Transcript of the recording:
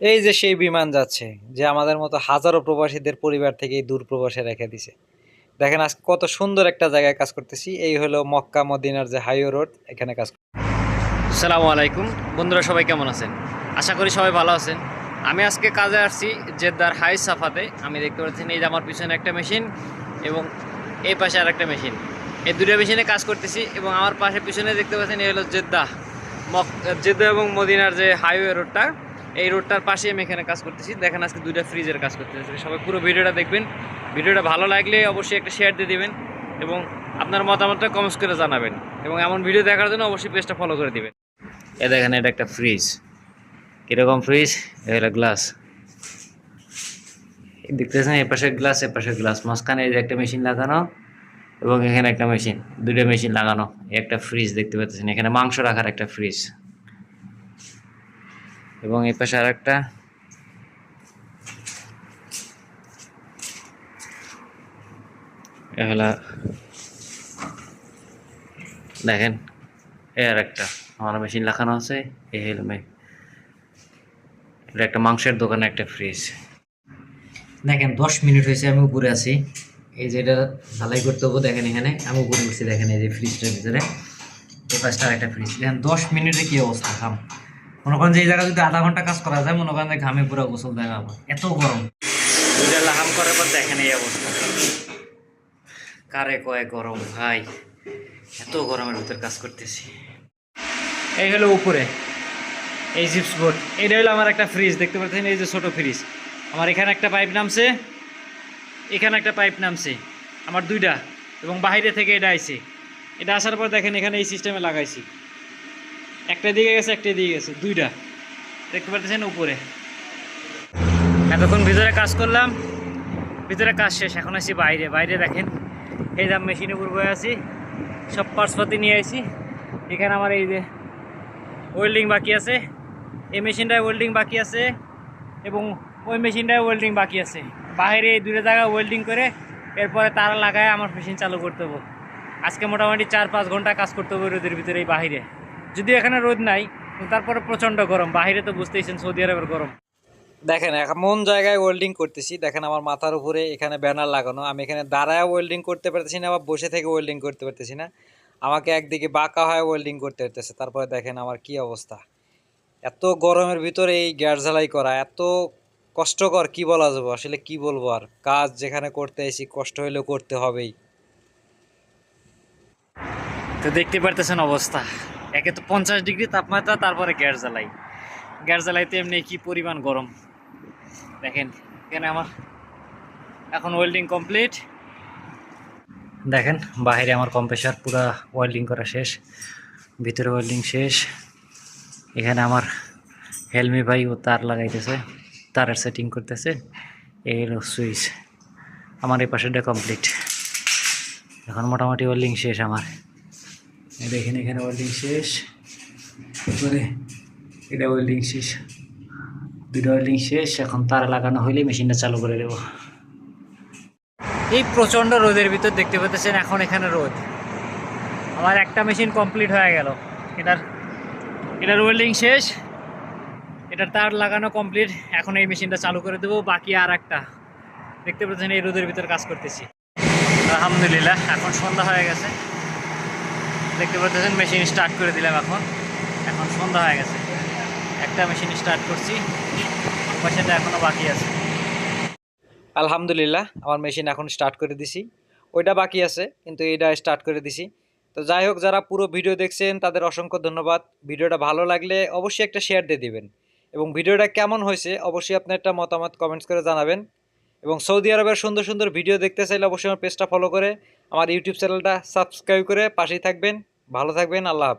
এই যে সেই বিমান যাচ্ছে, যে আমাদের মতো হাজারো প্রবাসীদের পরিবার থেকে দূর প্রবাসে রেখে দিছে। দেখেন আজ কত সুন্দর একটা জায়গায় কাজ করতেছি। এই হলো মক্কা মদিনার যে হাইওয়ে রোড, এখানে কাজ আসসালামু আলাইকুম। বন্ধুরা সবাই কেমন আছেন? আশা করি সবাই ভালো আছেন। আমি আজকে কাজে আসছি জেদ্দার হাই সাফাতে। আমি দেখতে পাচ্ছেন এই যে আমার পিছনে একটা মেশিন এবং এই পাশে আর একটা মেশিন। এই দুটো মেশিনে কাজ করতেছি এবং আমার পাশে পিছনে দেখতে পাচ্ছেন এই হলো জেদ্দা মক জেদ্দা এবং মদিনার যে হাইওয়ে রোডটা। এই রোডটার পাশে আমি এখানে কাজ করতেছি। দেখেন আজকে দুইটা ফ্রিজের কাজ করতেছি সবাই পুরো ভিডিওটা দেখবেন। ভিডিওটা ভালো লাগলে অবশ্যই একটা শেয়ার দিয়ে দিবেন এবং আপনার মতামতটা কমেন্টস করে জানাবেন এবং এমন ভিডিও দেখার জন্য অবশ্যই পেজটা ফলো করে দিবেন। এ দেখেন, এটা একটা ফ্রিজ কীরকম ফ্রিজ এটা গ্লাস দেখতেছেন, এ পাশে গ্লাস এ পাশে গ্লাস মাঝখানে একটা মেশিন লাগানো এবং এখানে একটা মেশিন দুটো মেশিন লাগানো। একটা ফ্রিজ দেখতে পাচ্ছেন। এখানে মাংস রাখার একটা ফ্রিজ এবং এই পাশে আর একটা দেখেন, এ আর একটা আমার মেশিন লাগানো আছে এই হলো মে- এটা একটা মাংসের দোকানে একটা ফ্রিজ দেখেন, দশ মিনিট হয়েছে, আমি উপরে আছি। এই যে এটা ঢালাই করতে হব, দেখেন এখানে। আমি উপরে উঠছি, দেখেন এই যে ফ্রিজটার ভিতরে। এই পাশটা একটা ফ্রিজ দেখেন, দশ মিনিটে কি অবস্থা খাম মনে করেন যে এই জায়গায় যদি আধা ঘণ্টা কাজ করা যায়, মনে করেন যে ঘামে পুরো গোসল দেয় আমার এত গরম। লাগাম করার পর দেখেন এই অবস্থা। কারে কয় গরম, ভাই। এত গরমের ভিতর কাজ করতেছি। এই হলো উপরে, এই জিপস বোর্ড। এটা হলো আমার একটা ফ্রিজ দেখতে পাচ্ছেন? এই যে ছোট ফ্রিজ আমার এখানে একটা পাইপ নামছে, এখানে একটা পাইপ নামছে। আমার দুইটা, এবং বাইরে থেকে এটা আইছে। এটা আসার পর দেখেন এখানে এই সিস্টেমে লাগাইছি। একটা দিকে গেছে, একটা দিকে গেছে, দুইটা। দেখতে পাচ্ছেন উপরে। এতক্ষণ ভিতরে কাজ করলাম, ভিতরে কাজ শেষ, এখন আসি বাইরে। বাইরে দেখেন, এই যে মেশিনের উপর আছি, সব পার্সপাতি নিয়ে আসি এখানে আমার এই যে ওয়েল্ডিং বাকি আছে, এই মেশিনটায় ওয়েল্ডিং বাকি আছে, এবং ওই মেশিনটায় ওয়েল্ডিং বাকি আছে। বাইরে এই দুটো জায়গায় ওয়েল্ডিং করে, এরপরে তারা লাগায় আমার মেশিন চালু করতে হব। আজকে মোটামুটি চার পাঁচ ঘণ্টা কাজ করতে হবে রোদের ভিতরে এই বাহিরে। এখানে রোদ নাই তারপরে প্রচণ্ড গরম। বাহিরে তো বুঝতেইছেন সৌদি আরবের গরম। দেখেন এমন জায়গায় ওয়েল্ডিং করতেছি দেখেন আমার মাথার উপরে এখানে ব্যানার লাগানো। আমি এখানে দাঁড়ায় ওয়েল্ডিং করতে পারতেছি না বা বসে থেকে ওয়েল্ডিং করতে পারতেছি না। আমাকে একদিকে বাঁকা হয় ওয়েল্ডিং করতে হতেছে তারপরে দেখেন আমার কি অবস্থা। এত গরমের ভিতরে এই গ্যাস ঝালাই করা এত কষ্টকর কি বলা যাবে? আসলে কি বলব আর? কাজ যেখানে করতে এসি কষ্ট হলেও করতে হবেই। তো দেখতে পারতেছেন অবস্থা। একে তো পঞ্চাশ ডিগ্রি তাপমাত্রা, তারপরে গ্যাস জ্বালাই। গ্যাস জ্বালাইতে এমনি কি পরিমাণ গরম? দেখেন, এখানে আমার এখন ওয়েল্ডিং কমপ্লিট দেখেন বাইরে আমার কম্প্রেসার পুরো ওয়েল্ডিং করা শেষ, ভিতরে ওয়েল্ডিং শেষ। এখানে আমার হেলমি ভাই ও তার লাগাইতেছে, তারের সেটিং করতেছে। এই সুইচ আমার এই পাশেটা কমপ্লিট এখন মোটামুটি ওয়েল্ডিং শেষ আমার। দেখেন এখানে ওয়েল্ডিং শেষ। এরপরে এটা ওয়েল্ডিং শেষ। দুটো ওয়েল্ডিং শেষ। এখন তার লাগানো হইলে মেশিনটা চালু করে দেবো। এই প্রচণ্ড রোদের ভিতর দেখতে পাচ্ছেন এখন এখানে রোদ। আমার একটা মেশিন কমপ্লিট হয়ে গেল। এটার এটার ওয়েল্ডিং শেষ। এটার তার লাগানো কমপ্লিট এখন এই মেশিনটা চালু করে দেবো। বাকি আর একটা দেখতে পাচ্ছেন এই রোদের ভিতর কাজ করতেছি। আলহামদুলিল্লাহ, এখন সন্ধ্যা হয়ে গেছে। দেখতে পাচ্ছেন মেশিন স্টার্ট করে দিলাম এখন। এখন সন্ধ্যা হয়ে গেছে। একটা মেশিন স্টার্ট করছি। পয়সাটা এখনও বাকি আছে। আলহামদুলিল্লাহ, আমার মেশিন এখন স্টার্ট করে দিছি। ওইটা বাকি আছে, কিন্তু এইটা স্টার্ট করে দিছি। তো যাই হোক, যারা পুরো ভিডিও দেখছেন, তাদের অসংখ্য ধন্যবাদ। ভিডিওটা ভালো লাগলে অবশ্যই একটা শেয়ার দিয়ে দিবেন। এবং ভিডিওটা কেমন হয়েছে, অবশ্যই আপনি একটা মতামত কমেন্টস করে জানাবেন। এবং সৌদি আরবের সুন্দর সুন্দর ভিডিও দেখতে চাইলে অবশ্যই আমার পেজটা ফলো করে, আমার ইউটিউব চ্যানেলটা সাবস্ক্রাইব করে পাশেই থাকবেন। ভালো থাকবেন আল্লাহ